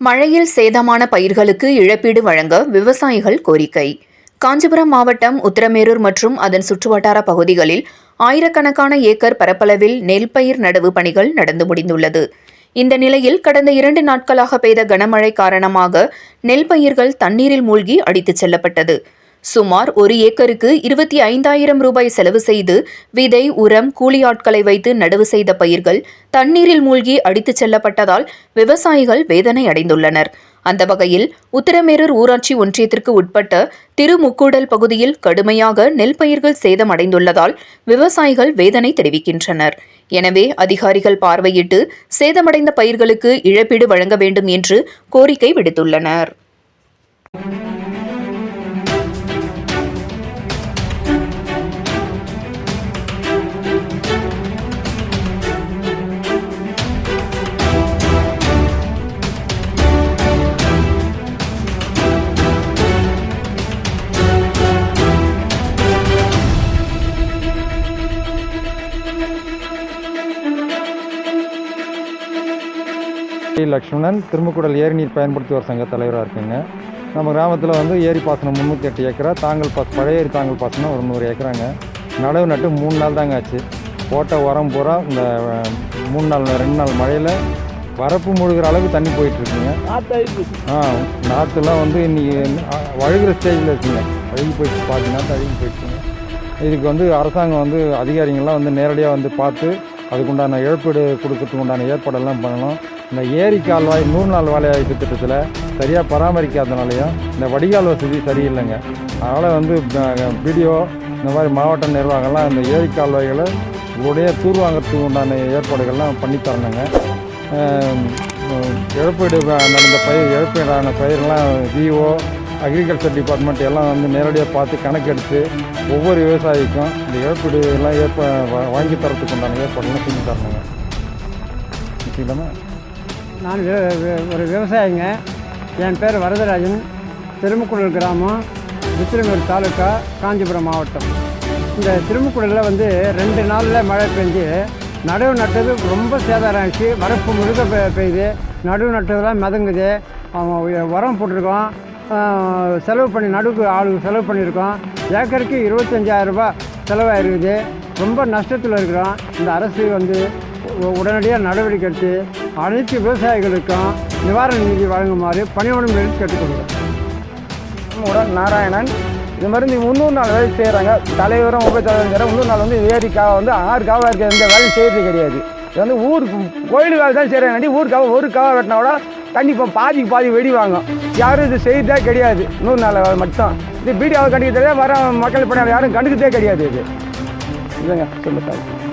மழையில் சேதமான பயிர்களுக்கு இழப்பீடு வழங்க விவசாயிகள் கோரிக்கை. காஞ்சிபுரம் மாவட்டம் உத்தரமேரூர் மற்றும் அதன் சுற்றுவட்டார பகுதிகளில் ஆயிரக்கணக்கான ஏக்கர் பரப்பளவில் நெல் பயிர் நடவு பணிகள் நடந்து முடிந்துள்ளது. இந்த நிலையில் கடந்த இரண்டு நாட்களாக பெய்த கனமழை காரணமாக நெல் பயிர்கள் தண்ணீரில் மூழ்கி அடித்துச் செல்லப்பட்டது. சுமார் ஒரு ஏக்கருக்கு இருபத்தி ஐந்தாயிரம் ரூபாய் செலவு செய்து விதை உரம் கூலி ஆட்களை வைத்து நடவு செய்த பயிர்கள் தண்ணீரில் மூழ்கி அடித்துச் செல்லப்பட்டதால் விவசாயிகள் வேதனை அடைந்துள்ளனர். அந்த வகையில் உத்திரமேரூர் ஊராட்சி ஒன்றியத்திற்கு உட்பட்ட திருமுக்கூடல் பகுதியில் கடுமையாக நெல் பயிர்கள் சேதமடைந்துள்ளதால் விவசாயிகள் வேதனை தெரிவிக்கின்றனர். எனவே அதிகாரிகள் பார்வையிட்டு சேதமடைந்த பயிர்களுக்கு இழப்பீடு வழங்க வேண்டும் என்று கோரிக்கை விடுத்துள்ளனர். லக்ஷ்மணன் திருமுக்குடல் ஏரி நீர் பயன்படுத்துவோர் சங்க தலைவராக இருக்குங்க. நம்ம கிராமத்தில் வந்து ஏரி பாசனம் முந்நூற்றி எட்டு ஏக்கரா தாங்கல் பாஸ் பழைய ஏரி தாங்கல் பாசனம் ஒரு நூறு ஏக்கராங்க. நடவு நட்டு மூணு நாள் தாங்க ஆச்சு. போட்ட உரம் பூரா இந்த மூணு நாள் ரெண்டு நாள் மழையில் வரப்பு முழுகிற அளவுக்கு தண்ணி போயிட்டுருக்குங்க. ஆ நாற்றுலாம் வந்து இன்றைக்கி வழுகிற ஸ்டேஜில் இருக்குங்க. அழுகி போயிட்டு பாதி நாற்று அழுகி போயிடுச்சுங்க. இதுக்கு வந்து அரசாங்கம் வந்து அதிகாரிங்கள்லாம் வந்து நேரடியாக வந்து பார்த்து அதுக்குண்டான இழப்பீடு கொடுக்கறதுக்கு உண்டான ஏற்பாடெல்லாம் பண்ணணும். இந்த ஏரி கால்வாய் நூறு நாள் வேலைவாய்ப்பு திட்டத்தில் சரியாக பராமரிக்காதனாலையும் இந்த வடிகால் வசதி சரியில்லைங்க. அதனால் வந்து பிடிஓ இந்த மாதிரி மாவட்ட நிர்வாகம்லாம் இந்த ஏரி கால்வாய்களை உடைய தூர்வாங்கிறதுக்கு உண்டான ஏற்பாடுகள்லாம் பண்ணி தரணுங்க. இழப்பீடு நடந்த பயிர் இழப்பீடான பயிரெலாம் விஓ அக்ரிகல்ச்சர் டிபார்ட்மெண்ட் எல்லாம் வந்து நேரடியாக பார்த்து கணக்கெடுத்து ஒவ்வொரு விவசாயிக்கும் இந்த இழப்பீடு எல்லாம் ஏற்ப வாங்கி தரத்துக்கு உண்டான ஏற்பாடுலாம் செஞ்சு தரணுங்க. சரிங்களாம்மா நான் ஒரு விவசாயிங்க. என் பேர் வரதராஜன். திருமுக்குடல் கிராமம். வித்திரமேர் தாலுக்கா காஞ்சிபுரம் மாவட்டம். இந்த திருமுக்குடலில் வந்து ரெண்டு நாளில் மழை பெஞ்சு நடவு நட்டது ரொம்ப சேதாரம் ஆச்சு வரப்பு முழுக்க பெ- பெய்யுது. நடுவு நட்டதெல்லாம் மிதங்குது. உரம் போட்டிருக்கோம். செலவு பண்ணி நடுவுக்கு ஆளுக்கு செலவு பண்ணியிருக்கோம். ஏக்கருக்கு இருபத்தஞ்சாயிரம் ரூபாய் செலவாயிருக்குது. ரொம்ப நஷ்டத்தில் இருக்கிறோம். இந்த அரசு வந்து உடனடியாக நடவடிக்கை எடுத்து அனைத்து விவசாயிகளுக்கும் நிவாரண நிதி வழங்குமாறு பணிவுடன் கேட்டுக்கொள்கிறேன். உடன் நாராயணன். இது மாதிரி இந்த முந்நூறு நாள் வேலை செய்கிறாங்க தலைவரும் உப தலைவரும் முந்நூறு நாள் வந்து ஏரிக்காக வந்து ஆறுக்காக காவாக இருக்க எந்த வேலையும் செய்யறது கிடையாது. இது வந்து ஊருக்கு கோயிலுக்காக தான் செய்கிறாங்க ஊருக்காக ஒரு காவா வெட்டினா கூட தண்ணி இப்போ பாதிக்கு பாதி வெடி வாங்கும். யாரும் இது செய்யறதே கிடையாது. நூறு நாள் வேலை மட்டும். இது பீடியாவை கண்டுக்கிட்டதே வர மக்கள் பணியாளர் யாரும் கண்டுக்கிறதே கிடையாது இது. இதுங்க சொல்லுங்கள்